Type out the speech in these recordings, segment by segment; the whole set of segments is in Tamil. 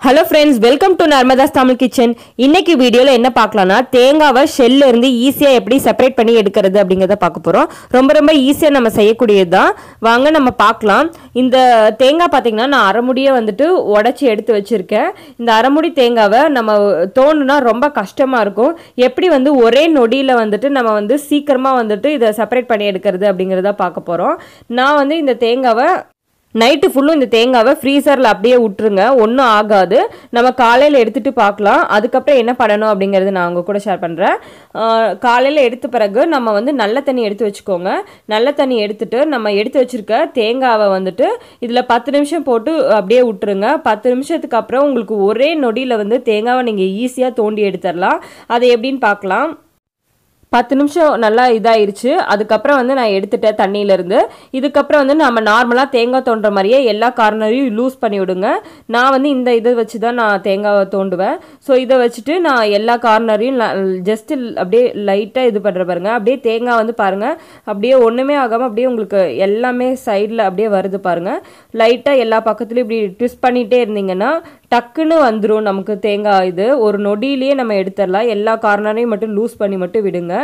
Hello friends welcome to Narmada's Tamil kitchen இன்னைக்கு வீடியோவில் என்ன பார்க்கலாம்னா தேங்காவை ஷெல்ல இருந்து ஈஸியாக எப்படி செப்பரேட் பண்ணி எடுக்கிறது அப்படிங்கிறத பார்க்க போகிறோம் ரொம்ப ரொம்ப ஈஸியாக நம்ம செய்யக்கூடியது தான் வாங்க நம்ம பார்க்கலாம். இந்த தேங்காய் பார்த்தீங்கன்னா நான் அரைமுடியை வந்துட்டு உடச்சி எடுத்து வச்சுருக்கேன். இந்த அரைமுடி தேங்காவை நம்ம தோணுனா ரொம்ப கஷ்டமாக இருக்கும். எப்படி வந்து ஒரே நொடியில் வந்துட்டு நம்ம வந்து சீக்கிரமாக வந்துட்டு இதை செப்பரேட் பண்ணி எடுக்கிறது அப்படிங்கிறத பார்க்க போகிறோம் நான் வந்து இந்த தேங்காவை நைட்டு ஃபுல்லும் இந்த தேங்காவை ஃப்ரீசரில் அப்படியே விட்டுருங்க. ஒன்றும் ஆகாது. நம்ம காலையில் எடுத்துகிட்டு பார்க்கலாம். அதுக்கப்புறம் என்ன பண்ணணும் அப்படிங்கிறது நான் உங்கள் கூட ஷேர் பண்ணுறேன் காலையில் எடுத்த பிறகு நம்ம வந்து நல்ல தண்ணி எடுத்து வச்சுக்கோங்க. நல்ல தண்ணி எடுத்துட்டு நம்ம எடுத்து வச்சுருக்க தேங்காவை வந்துட்டு இதில் பத்து நிமிஷம் போட்டு அப்படியே விட்டுருங்க. பத்து நிமிஷத்துக்கு அப்புறம் உங்களுக்கு ஒரே நொடியில் வந்து தேங்காவை நீங்கள் ஈஸியாக தோண்டி எடுத்துடலாம் அதை எப்படின்னு பார்க்கலாம். பத்து நிமிஷம் நல்லா இதாயிருச்சு. அதுக்கப்புறம் வந்து நான் எடுத்துட்டேன் தண்ணியிலேருந்து. இதுக்கப்புறம் வந்து நம்ம நார்மலாக தேங்காய் தோன்ற மாதிரியே எல்லா கார்னரையும் லூஸ் பண்ணி விடுங்க நான் வந்து இந்த இதை வச்சு தான் நான் தேங்காவை தோண்டுவேன். ஸோ இதை வச்சுட்டு நான் எல்லா கார்னரையும் ஜஸ்ட் அப்படியே லைட்டாக இது பண்ணுற பாருங்க. அப்படியே தேங்காய் வந்து பாருங்கள் அப்படியே ஒன்றுமே ஆகாமல் அப்படியே உங்களுக்கு எல்லாமே சைடில் அப்படியே வருது பாருங்கள் லைட்டாக எல்லா பக்கத்துலையும் இப்படி ட்விஸ்ட் பண்ணிகிட்டே இருந்தீங்கன்னா டக்குன்னு வந்துடும் நமக்கு தேங்காய் இது. ஒரு நொடியிலேயே நம்ம எடுத்துடலாம். எல்லா கார்னரையும் மட்டும் லூஸ் பண்ணி மட்டும் விடுங்க.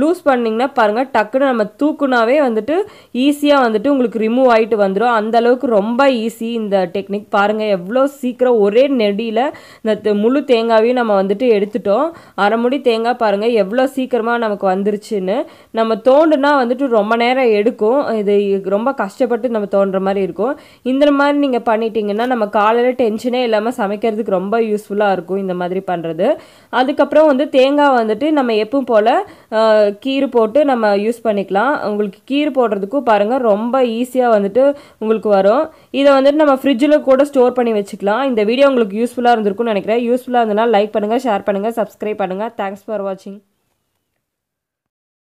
லூஸ் பண்ணிங்கன்னா பாருங்கள் டக்குன்னு நம்ம தூக்குனாவே வந்துட்டு ஈஸியாக வந்துட்டு உங்களுக்கு ரிமூவ் ஆகிட்டு வந்துடும் அந்த அளவுக்கு ரொம்ப ஈஸி இந்த டெக்னிக் பாருங்கள் எவ்வளோ சீக்கிரம் ஒரே நெடியில் இந்த முழு தேங்காவையும் நம்ம வந்துட்டு எடுத்துட்டோம். அரை முடி தேங்காய் பாருங்கள் எவ்வளோ சீக்கிரமாக நமக்கு வந்துருச்சுன்னு. நம்ம தோண்டுனா வந்துட்டு ரொம்ப நேரம் எடுக்கும். இது ரொம்ப கஷ்டப்பட்டு நம்ம தோன்ற மாதிரி இருக்கும். இந்த மாதிரி நீங்கள் பண்ணிட்டீங்கன்னா நம்ம காலையில் டென்ஷனே இல்லாமல் சமைக்கிறதுக்கு ரொம்ப யூஸ்ஃபுல்லாக இருக்கும் இந்த மாதிரி பண்ணுறது அதுக்கப்புறம் வந்து தேங்காய் வந்துட்டு நம்ம எப்பவும் போல் கீறு போட்டு நம்ம யூஸ் பண்ணிக்கலாம். உங்களுக்கு கீறு போடுறதுக்கும் பாருங்கள் ரொம்ப ஈஸியாக வந்துட்டு உங்களுக்கு வரும். இதை வந்துட்டு நம்ம ஃப்ரிட்ஜில் கூட ஸ்டோர் பண்ணி வச்சுக்கலாம். இந்த வீடியோ உங்களுக்கு யூஸ்ஃபுல்லாக இருந்திருக்கும்னு நினைக்கிறேன். யூஸ்ஃபுல்லாக இருந்ததுன்னா லைக் பண்ணுங்கள் ஷேர் பண்ணுங்கள் சப்ஸ்கிரைப் பண்ணுங்கள் தேங்க்ஸ் ஃபார் வாட்சிங்